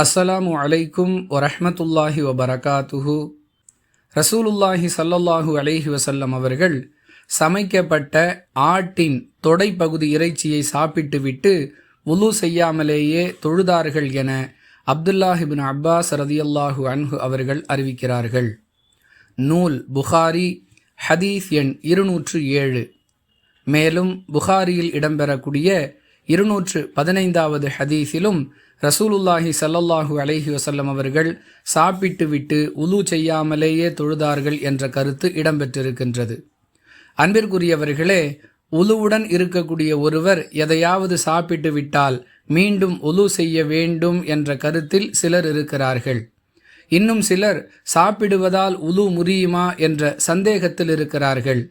அஸ்ஸலாமு அலைக்கும் வரஹமத்துல்லாஹி வபரகாத்துஹு. ரசூலுல்லாஹி சல்லல்லாஹு அலைஹி வசல்லம் அவர்கள் சமைக்கப்பட்ட ஆட்டின் தொடைப்பகுதி இறைச்சியை சாப்பிட்டுவிட்டு உலு செய்யாமலேயே தொழுதார்கள் என அப்துல்லாஹிபின் அப்பாஸ் ரதியல்லாஹு அன்ஹு அவர்கள் அறிவிக்கிறார்கள். நூல் புகாரி ஹதீஸ் எண் இருநூற்று ஏழு. மேலும் புகாரியில் இடம்பெறக்கூடிய இருநூற்று பதினைந்தாவது ஹதீஸிலும் ரசூலுல்லாஹி சல்லல்லாஹு அலைஹி வசல்லம் அவர்கள் சாப்பிட்டு விட்டு உலு செய்யாமலேயே தொழுதார்கள் என்ற கருத்து இடம்பெற்றிருக்கின்றது. அன்பிற்குரியவர்களே உலுவுடன் இருக்கக்கூடிய ஒருவர் எதையாவது சாப்பிட்டு விட்டால் மீண்டும் உலு செய்ய வேண்டும் என்ற கருத்தில் சிலர் இருக்கிறார்கள். இன்னும் சிலர் சாப்பிடுவதால் உலு முறியுமா என்ற சந்தேகத்தில் இருக்கிறார்கள்.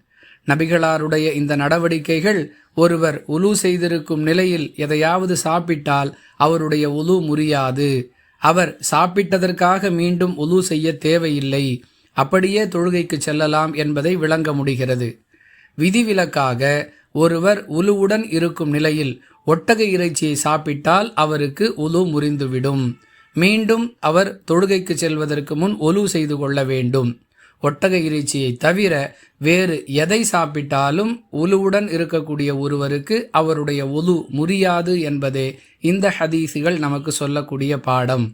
நபிகளாருடைய இந்த நடவடிக்கைகள் ஒருவர் உலு செய்திருக்கும் நிலையில் எதையாவது சாப்பிட்டால் அவருடைய உலு முறியாது. அவர் சாப்பிட்டதற்காக மீண்டும் உலு செய்ய தேவையில்லை. அப்படியே தொழுகைக்கு செல்லலாம் என்பதை விளங்க முடிகிறது. விதிவிலக்காக ஒருவர் உலுவுடன் இருக்கும் நிலையில் ஒட்டக இறைச்சியை சாப்பிட்டால் அவருக்கு உலு முறிந்துவிடும். மீண்டும் அவர் தொழுகைக்கு செல்வதற்கு முன் ஒலு செய்து கொள்ள வேண்டும். ஒட்டக இறைச்சியை தவிர வேறு எதை சாப்பிட்டாலும் உலுவுடன் இருக்கக்கூடிய ஒருவருக்கு அவருடைய ஒலு முறியாது என்பதே இந்த ஹதீசுகள் நமக்கு சொல்லக்கூடிய பாடம்.